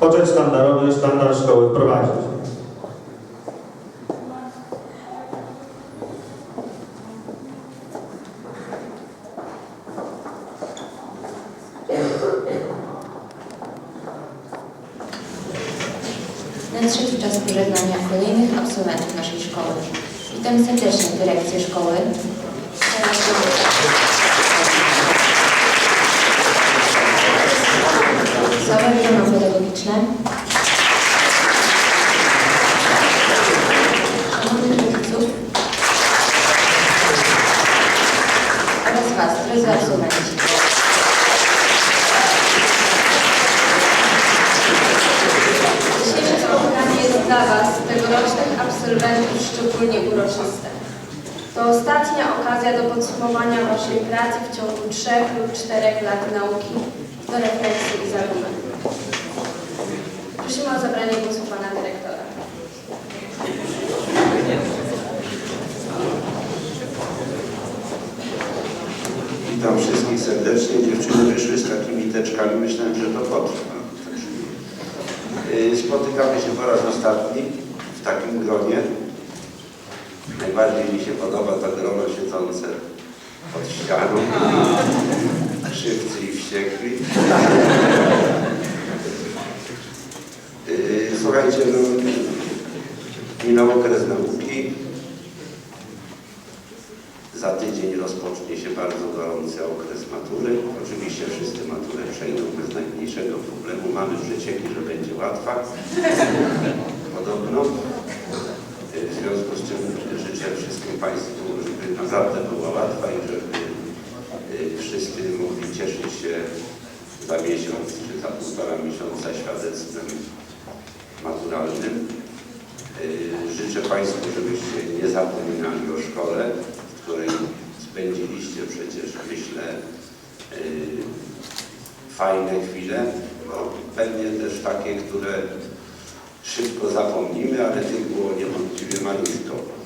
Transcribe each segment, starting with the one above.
Poczet sztandarowy sztandar szkoły wprowadzić. Nadszedł czas pożegnania kolejnych absolwentów naszej szkoły. Witam serdecznie dyrekcję szkoły. Całe grono pedagogiczne. Szanownych rodziców oraz Was, drodzy absolwenci. Dzisiejsze spotkanie jest dla Was, tegorocznych absolwentów, szczególnie uroczyste. To ostatnia okazja do podsumowania Waszej pracy w ciągu trzech lub czterech lat nauki, do refleksji i zadumy. Prosimy o zabranie głosu Pana Dyrektora. Witam wszystkich serdecznie. Dziewczyny wyszły z takimi teczkami. Myślałem, że to potrwa. Y, Spotykamy się po raz ostatni w takim gronie. Najbardziej mi się podoba to grono siedzące pod ścianą. Krzywcy i wściekli. Słuchajcie, no, minął okres nauki. Za tydzień rozpocznie się bardzo gorący okres matury. Oczywiście wszyscy maturę przejdą bez najmniejszego problemu. Mamy przecieki, że będzie łatwa. Podobno. Y, W związku z czym życzę wszystkim Państwu, żeby naprawdę była łatwa i żeby y, wszyscy mogli cieszyć się za miesiąc czy za półtora miesiąca świadectwem maturalnym. Y, Życzę Państwu, żebyście nie zapominali o szkole, w której spędziliście przecież, myślę, y, fajne chwile, bo pewnie też takie, które szybko zapomnimy, ale tych było niewątpliwie malutko.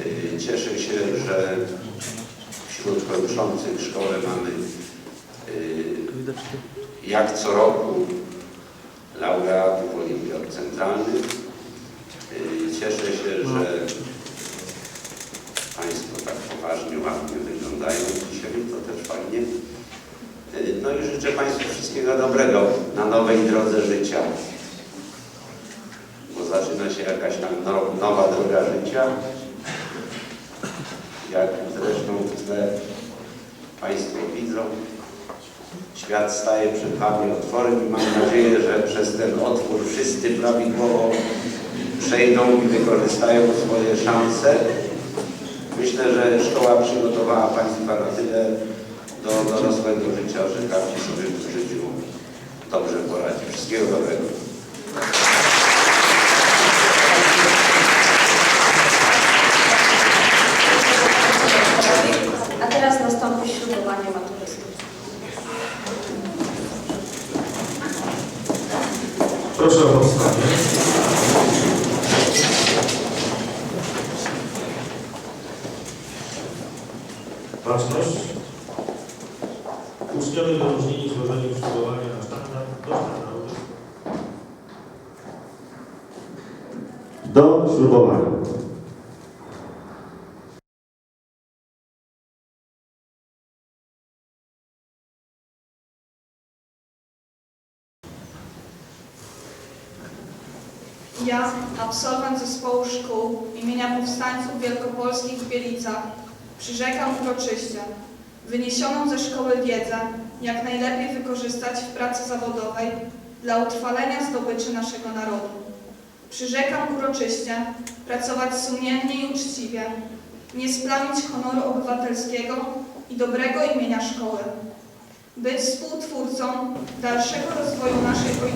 Y, Cieszę się, że wśród kończących szkołę mamy y, jak co roku laureatów olimpiad centralnych. Y, Cieszę się, że Państwo tak poważnie, ładnie wyglądają dzisiaj, to też fajnie. No i życzę Państwu wszystkiego dobrego na nowej drodze życia, bo zaczyna się jakaś tam no- nowa droga życia. Jak zresztą w tle Państwo widzą, świat staje przed Wami otworem i mam nadzieję, że przez ten otwór wszyscy prawidłowo przejdą i wykorzystają swoje szanse. Myślę, że szkoła przygotowała Państwa na tyle do dorosłego życia, że każdy sobie w życiu dobrze poradzi. Wszystkiego dobrego. A teraz nastąpi ślubowanie maturystów. Proszę o powstanie. Baczność. Uczniowie wyróżnieni złożeniem ślubowania na sztandar do sztandaru. Do ślubowania. Absolwent zespołu szkół imienia Powstańców Wielkopolskich w Bielicach, przyrzekam uroczyście wyniesioną ze szkoły wiedzę, jak najlepiej wykorzystać w pracy zawodowej dla utrwalenia zdobyczy naszego narodu. Przyrzekam uroczyście pracować sumiennie i uczciwie, nie splamić honoru obywatelskiego i dobrego imienia szkoły, być współtwórcą dalszego rozwoju naszej ojczyzny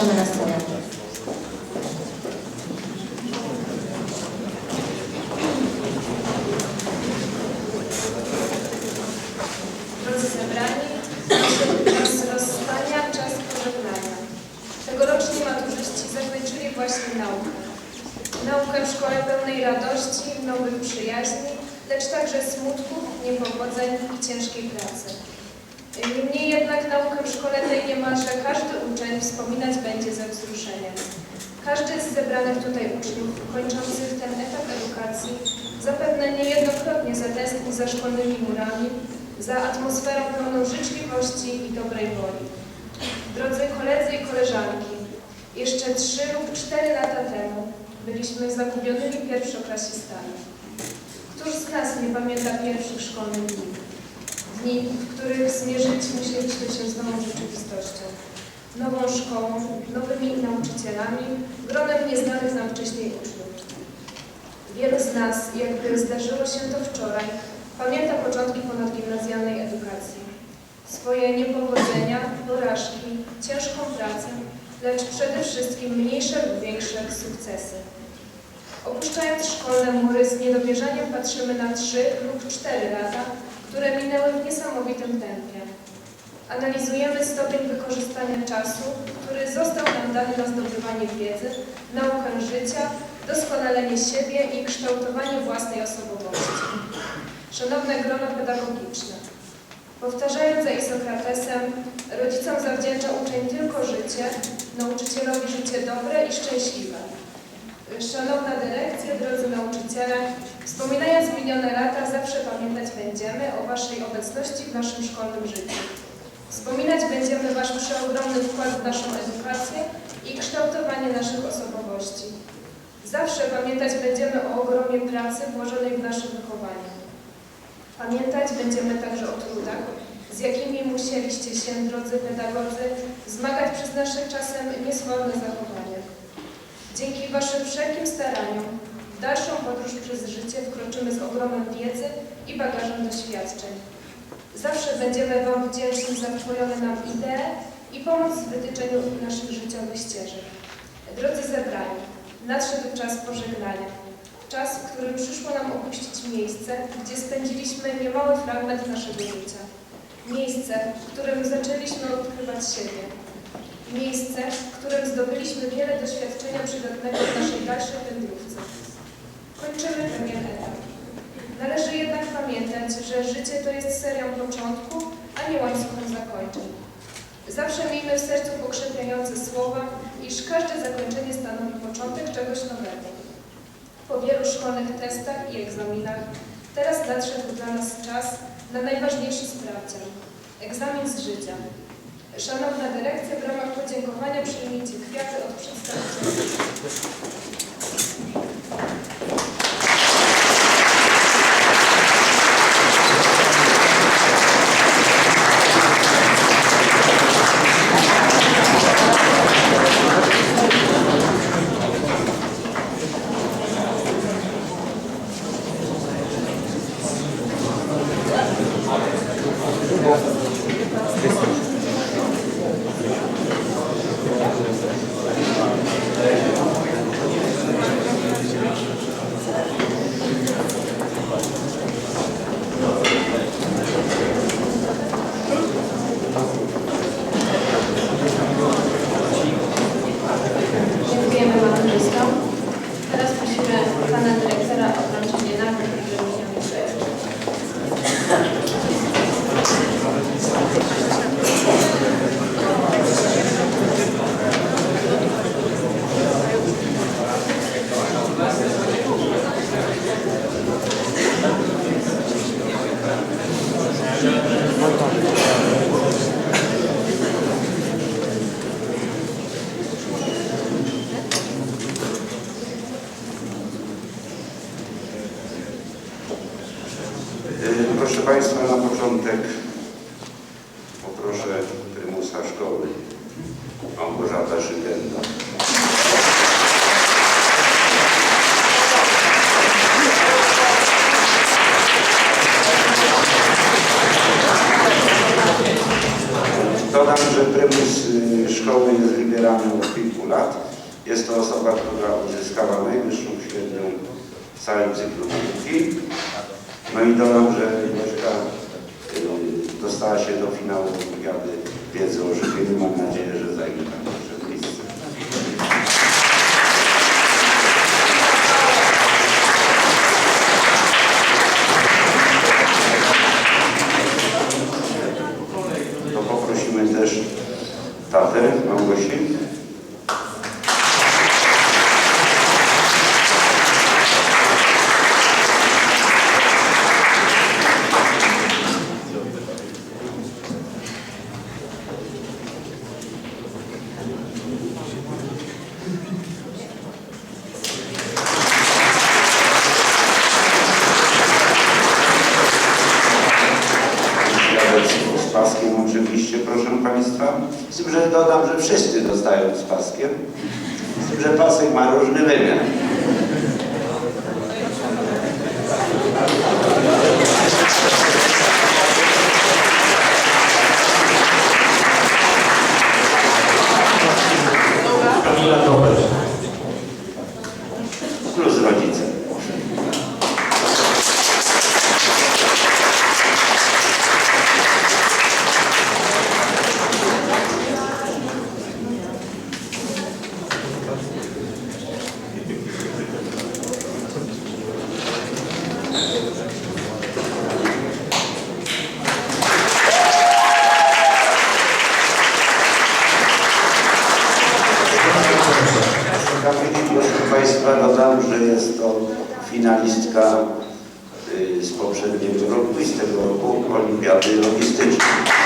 llaman a. zapewne niejednokrotnie zatęskni za szkolnymi murami, za atmosferą pełną życzliwości i dobrej woli. Drodzy koledzy i koleżanki, jeszcze trzy lub cztery lata temu byliśmy zagubionymi pierwszoklasistami. Któż z nas nie pamięta pierwszych szkolnych dni? Dni, w których zmierzyć musieliśmy się z nową rzeczywistością, nową szkołą, nowymi nauczycielami, gronem nieznanych nam wcześniej uczniów. Wielu z nas, jakby zdarzyło się to wczoraj, pamięta początki ponadgimnazjalnej edukacji. Swoje niepowodzenia, porażki, ciężką pracę, lecz przede wszystkim mniejsze lub większe sukcesy. Opuszczając szkolne mury z niedowierzaniem patrzymy na trzy lub cztery lata, które minęły w niesamowitym tempie. Analizujemy stopień wykorzystania czasu, który został nam dany na zdobywanie wiedzy, naukę życia, doskonalenie siebie i kształtowanie własnej osobowości. Szanowne grono pedagogiczne, powtarzając za Isokratesem, rodzicom zawdzięcza uczeń tylko życie, nauczycielowi życie dobre i szczęśliwe. Szanowna dyrekcja, drodzy nauczyciele, wspominając minione lata, zawsze pamiętać będziemy o Waszej obecności w naszym szkolnym życiu. Wspominać będziemy Wasz przeogromny wkład w naszą edukację i kształtowanie naszych osobowości. Zawsze pamiętać będziemy o ogromie pracy włożonej w nasze wychowanie. Pamiętać będziemy także o trudach, z jakimi musieliście się, drodzy pedagodzy, zmagać przez nasze czasem niesławne zachowanie. Dzięki Waszym wszelkim staraniom w dalszą podróż przez życie wkroczymy z ogromem wiedzy i bagażem doświadczeń. Zawsze będziemy Wam wdzięczni za wpojone nam idee i pomoc w wytyczeniu naszych życiowych ścieżek. Drodzy zebrani, nadszedł czas pożegnania. Czas, w którym przyszło nam opuścić miejsce, gdzie spędziliśmy niemały fragment naszego życia. Miejsce, w którym zaczęliśmy odkrywać siebie. Miejsce, w którym zdobyliśmy wiele doświadczenia przydatnego w naszej dalszej wędrówce. Kończymy pewien etap. Należy jednak pamiętać, że życie to jest serią początków, a nie łańcuchem zakończeń. Zawsze miejmy w sercu pokrzepiające słowa, iż każde zakończenie stanowi początek czegoś nowego. Po wielu szkolnych testach i egzaminach, teraz nadszedł dla nas czas na najważniejszy sprawdzian – egzamin z życia. Szanowna dyrekcja, w ramach podziękowania przyjmijcie kwiaty od przedstawicieli. Dostała się do finału Olimpiady Wiedzy o Żywieniu. Mam nadzieję, że zajmie tam pierwsze miejsce. To poprosimy też tatę Małgosi. Świadectwo z paskiem oczywiście, proszę Państwa. Z tym, że dodam, że wszyscy dostają z paskiem. Z tym, że pasek ma różny wymiar. Kamili, proszę Państwa, dodam, że jest to finalistka y, z poprzedniego roku i z tego roku Olimpiady Logistycznej.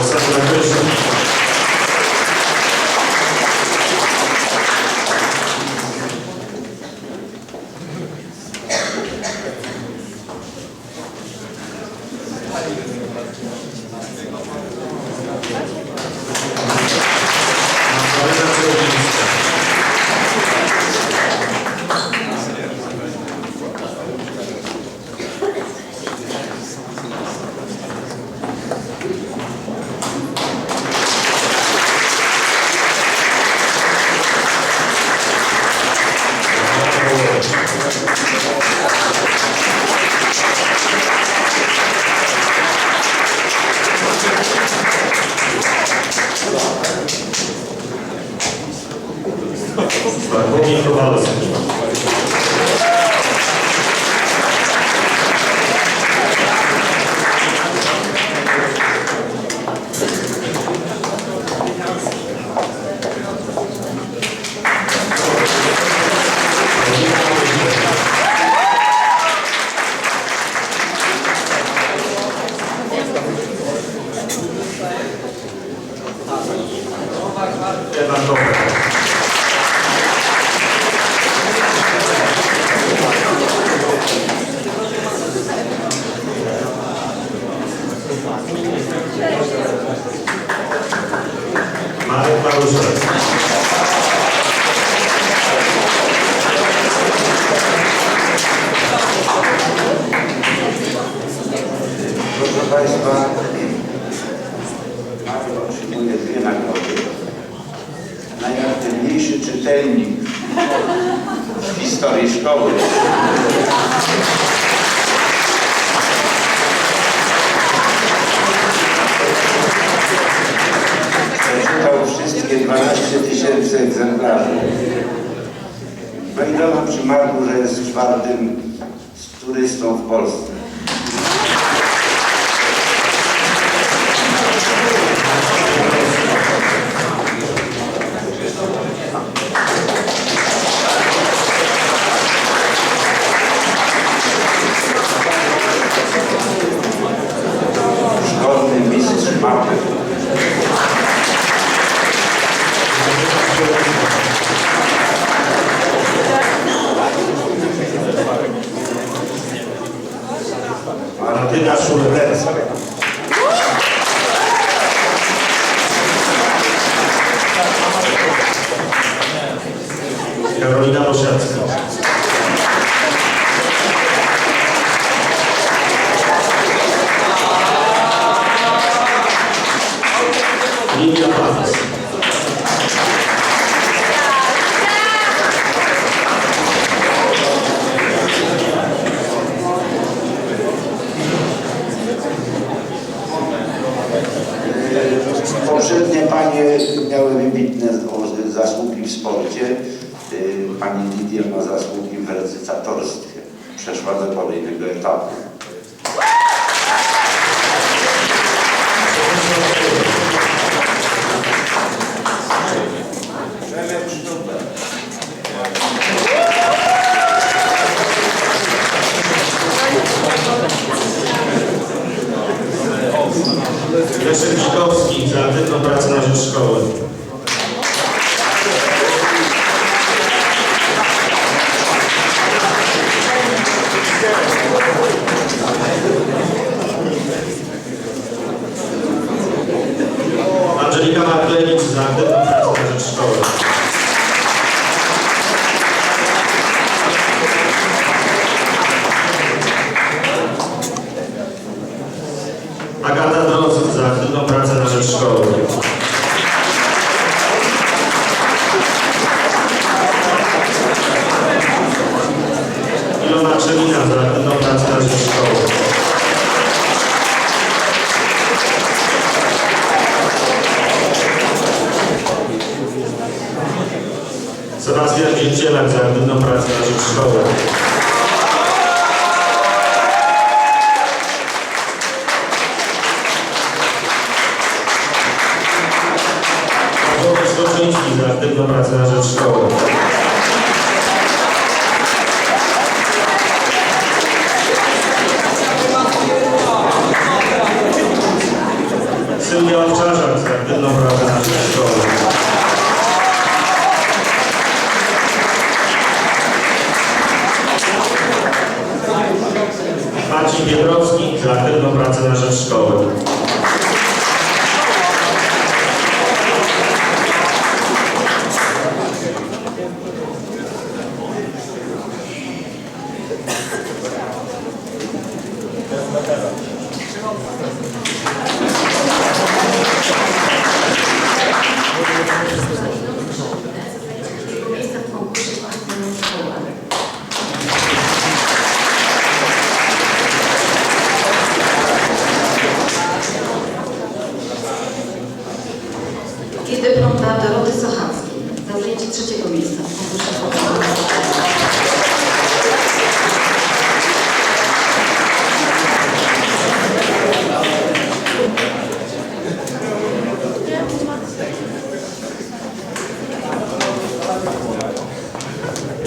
pasar. Слава Господу! Marek Maruszewski. Proszę Państwa, Paweł otrzymuje dwie nagrody. Najaktywniejszy czytelnik w historii szkoły. zaledwie 12 tysięcy egzemplarzy. Wejdowa przymarł, że jest czwartym turystą w Polsce. Kowalski za aktywną pracę na rzecz szkoły. przedstawiciela za aktywną pracę naszych szkoły.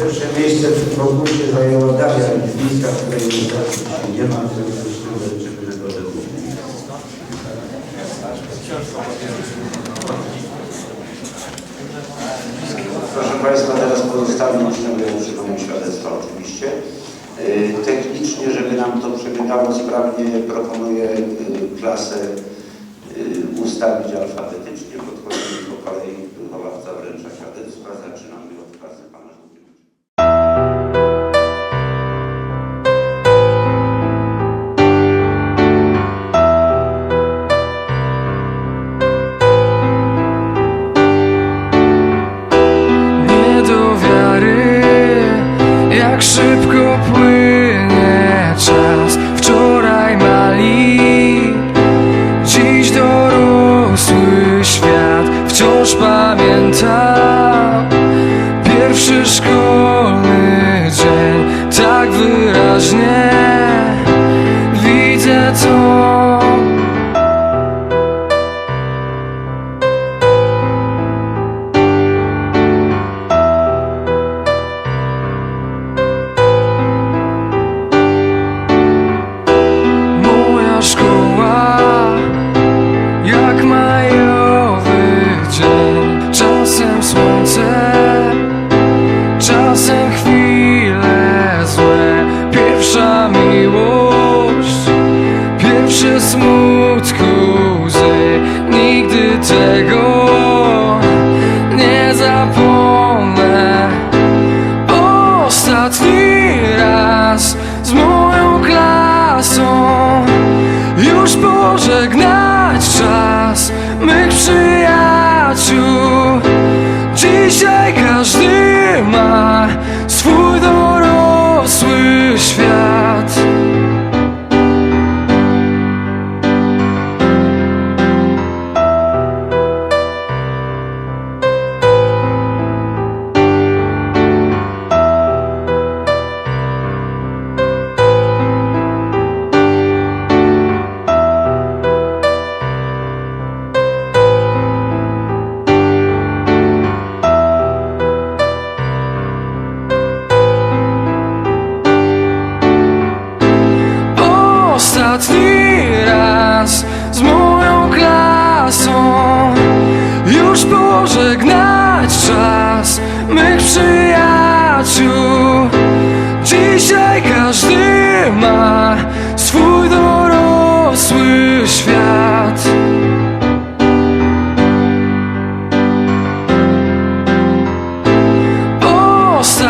Pierwsze miejsce w konkursie zajęła Daria Liznicka, której nie ma zresztą życzliwego Proszę Państwa, teraz pozostawię uczniowie używają świadectwa oczywiście. Y, technicznie, żeby nam to przebiegało sprawnie, proponuję y, klasę y, ustawić alfabetycznie.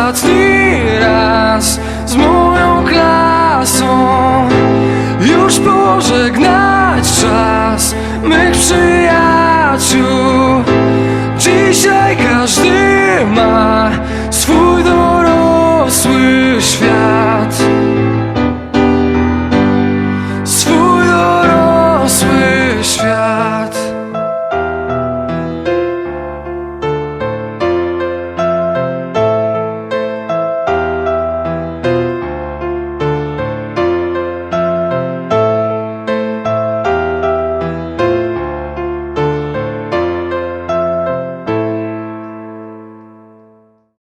ostatni raz z moją klasą. Już było żegnać czas mych przyjaciół.